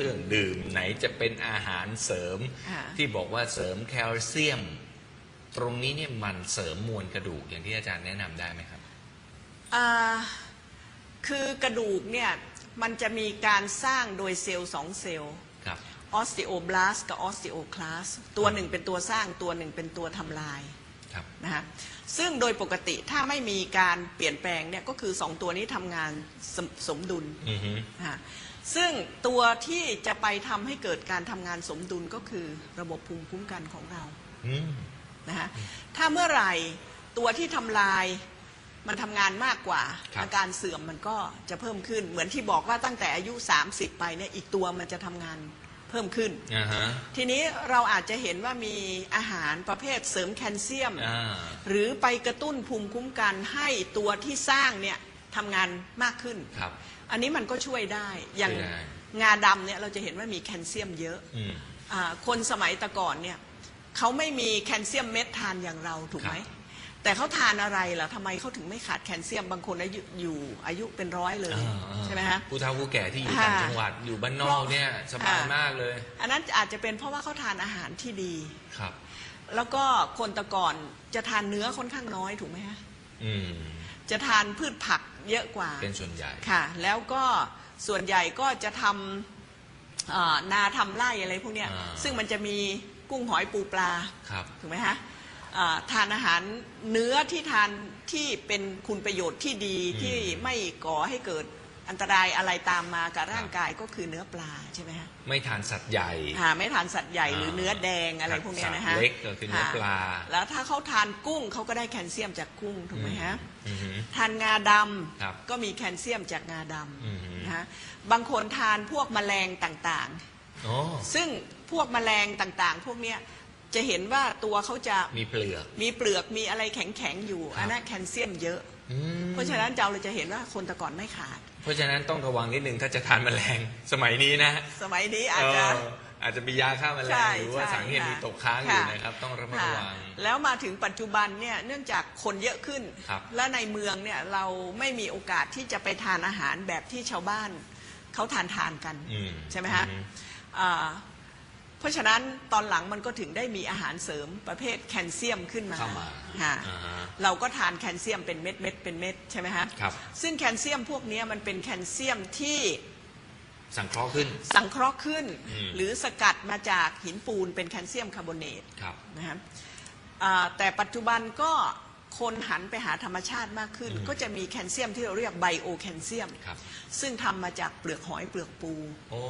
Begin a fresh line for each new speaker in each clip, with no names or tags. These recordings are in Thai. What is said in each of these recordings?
รื่องดื่ม ไหนจะเป็นอาหารเสริม
ค่ะ
ที่บอกว่าเสริมแคลเซียม ตรงนี้เนี่ยมันเสริมมวลกระดูกอย่างที่อาจารย์แนะนำได้ไหมครับ
อ่าคือกระดูกเนี่ยมันจะมีการสร้างโดยเซลล์สองเซลล์
ครับ
ออสติโอบลาสกับออสติโอคลาสตัวหนึ่งเป็นตัวสร้างตัวหนึ่งเป็นตัวทำลาย
ครับ
นะฮะซึ่งโดยปกติถ้าไม่มีการเปลี่ยนแปลงเนี่ยก็คือสองตัวนี้ทำงานสมสมดุล
อือฮึ
นะฮะซึ่งตัวที่จะไปทำให้เกิดการทำงานสมดุลก็คือระบบภูมิคุ้มกันของเรา
อืม
นะฮะถ้าเมื่อไหร่ตัวที่ทำลายมันทำงานมากกว่า
ครับ
อาการเสื่อมมันก็จะเพิ่มขึ้น เหมือนที่บอกว่าตั้งแต่อายุ 30 ไปเนี่ยอีกตัวมันจะทำงาน เพิ่มขึ้น
อ่าฮะ
ทีนี้เราอาจจะเห็นว่ามีอาหารประเภทเสริมแคลเซียม
อ่า
หรือไปกระตุ้นภูมิคุ้มกันให้ตัวที่สร้างเนี่ยทำงานมากขึ้น
ครับ
อันนี้มันก็ช่วยได้ อย่าง
ช่วยได้
งาดำเนี่ยเราจะเห็นว่ามีแคลเซียมเยอะ
อืม
อ่าคนสมัยแตะก่อนเนี่ยเขาไม่มีแคลเซียมเม็ดทานอย่างเราถูกไหม
ครับ
แต่เขาทานอะไรล่ะทำไมเขาถึงไม่ขาดแคลเซียมบางคนอายุอยู่อายุเป็นร้อยเลย
อ่าอ่า
ใช่ไหมฮะ
ผู้เฒ่าผู้แก่ที่อยู่
ค่ะ
ต่างจังหวัดอยู่บ้านนอกเนี่ยสบาย
ค่ะ
มากเลย
อันนั้นอาจจะเป็นเพราะว่าเขาทานอาหารที่ดี
ครับ
แล้วก็คนแตะก่อนจะทานเนื้อค่อนข้างน้อยถูกไหมฮะ
อืม
จะทานพืชผักเยอะกว่า
เป็นส่วนใหญ่
ค่ะแล้วก็ส่วนใหญ่ก็จะทำเอ่อนาทำไร่อะไรพวกเนี้ย
อ่า
ซึ่งมันจะมีกุ้งหอยปูปลา
ครับ
ถูกไหมฮะอ่า ทานอาหารเนื้อที่ทานที่เป็นคุณประโยชน์ที่ดี
อืม
ที่ไม่ก่อให้เกิดอันตรายอะไรตามมากับร่างกายก็คือเนื้อปลาใช่ไหมฮะ
ไม่ทานสัตว์ใหญ่
อ่าไม่ทานสัตว์ใหญ่หรือ
อ่า
เนื้อแดงอะไรพวกเนี้ยนะฮะ
สัตว์เล็กก็คือเนื้อปลา
ค่ะแล้วถ้าเขาทานกุ้งเขาก็ได้แคลเซียมจากกุ้งถูกไหมฮะ
อืมอืม
ทานงาด
ครับำ
ก็มีแคลเซียมจากงาด
อืมำ
นะฮะบางคนทานพวกแมลงต่าง
อ๋อ
ๆซึ่งพวกแมลงต่างๆ พวกเนี้ย จะเห็นว่าตัวเขาจะ
มีเปลือก
มีเปลือกมีอะไรแข็งๆอยู่
ครับ
อันนั้นแคลเซียมเยอะ
อืม
เพราะฉะนั้นเราเลยจะเห็นว่าคนแต่ก่อนไม่ขาด
เพราะฉะนั้นต้องระวังนิดนึงถ้าจะทานแมลงสมัยนี้นะ
สมัยนี้อาจจะ
เอออาจจะมียาฆ่าแมล
ใช่
งหรือว่า
ใช่
สารเคมี
ค่ะ
ตกค้างอยู่
ค่ะ
นะครับ ต้องระมัด
ค่ะ
ระวัง
แล้วมาถึงปัจจุบันเนี่ยเนื่องจากคนเยอะขึ้น
ครับ
และในเมืองเนี่ยเราไม่มีโอกาสที่จะไปทานอาหารแบบที่ชาวบ้านเขาทานทานกัน
อืม
ใช่ไหมฮะ
อืม
อ่า เพราะฉะนั้นตอนหลังมันก็ถึงได้มีอาหารเสริมประเภทแคลเซียมขึ้นมา
เข้ามา
ค่ะ
อ่าฮะ
เราก็ทานแคลเซียมเป็นเม็ดเม็ดๆเป็นเม็ดใช่ไหมฮะ
ครับ
ซึ่งแคลเซียมพวกเนี้ยมันเป็นแคลเซียมที่
สังเคราะห์ขึ้น
สังเคราะห์ขึ้น
อืม
หรือสกัดมาจากหินปูนเป็นแคลเซียมคาร์บอเนต
ครับ
นะครับอ่าแต่ปัจจุบันก็คนหันไปหาธรรมชาติมากขึ้น
อืม
ก็จะมีแคลเซียมที่เราเรียกไบโอแคลเซียม
ครับ
ซึ่งทำมาจากเปลือกหอยเปลือกปู
โอ้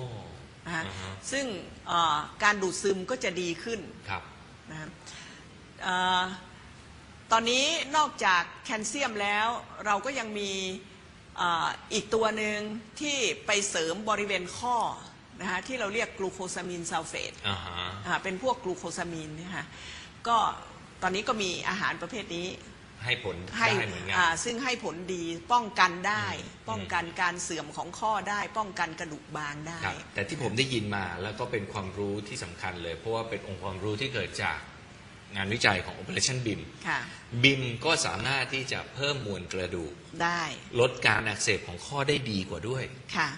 นะฮะ
อ่าฮะ
ซึ่งเอ่อการดูดซึมก็จะดีขึ้น
ครับ
นะครับเอ่อตอนนี้นอกจากแคลเซียมแล้วเราก็ยังมีเอ่ออีกตัวหนึ่งที่ไปเสริมบริเวณข้อนะฮะที่เราเรียกกลูโคซามินซัลเฟต
อ่าฮะ
อ่าเป็นพวกกลูโคซามีนเนยคะก็ตอนนี้ก็มีอาหารประเภทนี้
ให้ผล
ให้
ได้เหมือนกัน
อ่าซึ่งให้ผลดีป้องกันได้
อืม
ป้องกันการเสื่อมของข้อได้ ป้องกันกระดูกบางได้
ครับแต่ที่ผมได้ยินมาแล้วก็เป็นความรู้ที่สำคัญเลย เพราะว่าเป็นองค์ความรู้ที่เกิดจากงานวิจัยของ Operation BIM
ค่ะ
บิมก็สามารถที่จะเพิ่มมวลกระดูก
ได้
ลดการอักเสบของข้อได้ดีกว่าด้วย
ค่ะ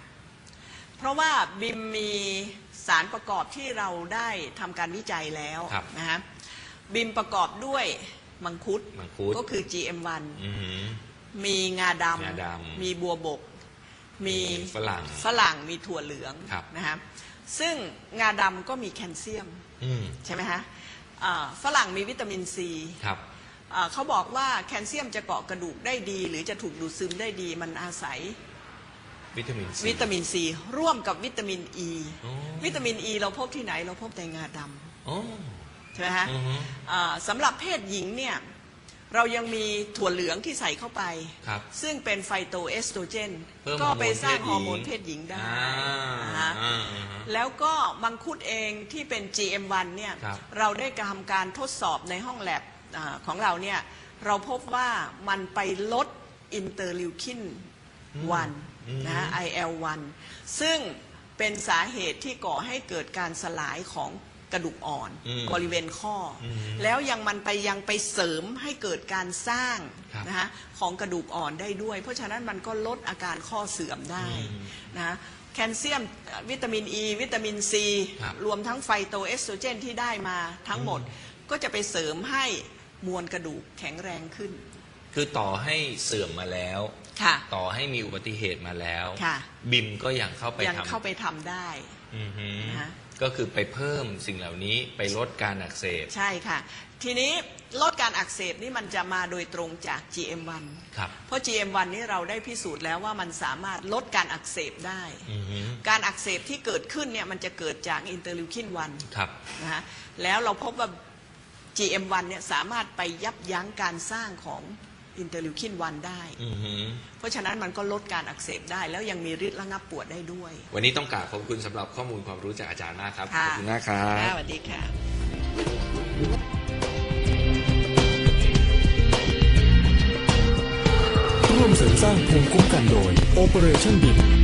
เพราะว่าบิมมีสารประกอบที่เราได้ทำการวิจัยแล้ว
ครับ
นะฮะบิมประกอบด้วย มังคุด
มังคุด
ก็คือ GM1
อือหือ
มีงาด
งาดำำ
มีบัวบกมี
ฝรั่ง
ฝรั่งมีถั่วเหลือง
ครับ
นะฮะซึ่งงาดำก็มีแคลเซียม
อืม
ใช่ไหมฮะอ่าฝรั่งมีวิตามินซี
ครับ
อ่าเขาบอกว่าแคลเซียมจะเกาะกระดูกได้ดี หรือจะถูกดูดซึมได้ดี มันอาศัย
วิตามินซี
วิตามินซีร่วมกับวิตามินอ e. ี
อ๋อ
วิตามินอ e ีเราพบที่ไหนเราพบในงาด
อ๋อำ
ใช่ไหมฮะ
อือฮึ
อ่าสำหรับเพศหญิงเนี่ยเรายังมีถั่วเหลืองที่ใส่เข้าไป
ครับ
ซึ่งเป็นไฟโตเอสโตรเจน
เพิ่ม
ก็ไปสร้างฮ
ฮ
อ
อร์
ร์โม
โม
น
น
เพศหญิงได้
อ่า
นะฮะ
อ่าอ่าฮะ
แล้วก็มังคุดเองที่เป็น GM1 เนี่ย
ครับ
เราได้ทำการทดสอบในห้องแลบอาของเราเนี่ยเราพบว่ามันไปลดอินเตอร์ลิวคิน1นะฮะ IL1 ซึ่งเป็นสาเหตุที่ก่อให้เกิดการสลายของ กระดูกอ่อน
อืม
บริเวณข้ออ
ม
แล้วยังมันไปยังไปเสริมให้เกิดการสร้าง
ครับ
นะฮะของกระดูกอ่อนได้ด้วย เพราะฉะนั้นมันก็ลดอาการข้อเสื่อมได้
อืม
นะแคลเซียมวิตามินอ e, ีวิตามินซี
ครับ
รวมทั้งไฟโตเอสโตรเจนที่ได้มาทั้งหมดก็จะไปเสริมให้มวลกระดูกแข็งแรงขึ้น
คือต่อให้เสื่อมมาแล้ว
ค่ะ
ต่อให้มีอุบัติเหตุมาแล้ว
ค่ะ
บิมก็ยังเข้าไป
ยัง
ทำ
เข้าไปทำได้
อือฮึ
นะคะ
ก็คือไปเพิ่มสิ่งเหล่านี้ไปลดการอักเสบ
ใช่ค่ะ ทีนี้ลดการอักเสบนี่มันจะมาโดยตรงจาก GM1
ครับ
เพราะ GM1 นี่เราได้พิสูจน์แล้วว่ามันสามารถลดการอักเสบได้
อือฮึ
การอักเสบที่เกิดขึ้นเนี่ยมันจะเกิดจากอินเตอร์ลิวคิน
ครับ
1นะฮะแล้วเราพบว่า GM1 เนี่ยสามารถไปยับยั้งการสร้างของ อินเตอร์ลิวคิน1ได้
อือฮึ
เพราะฉะนั้นมันก็ลดการอักเสบได้ แล้วยังมีฤทธิ์ระงับปวดได้ด้วย
วันนี้ต้องกราบขอบคุณสำหรับข้อมูลความรู้จากอาจารย์มากครับ
ค่ะ
ขอบคุณมากครับ
สวัสดีค่ะ
ร่วมเสริมสร้างภูมิคุ้มกันโดย Operation BIM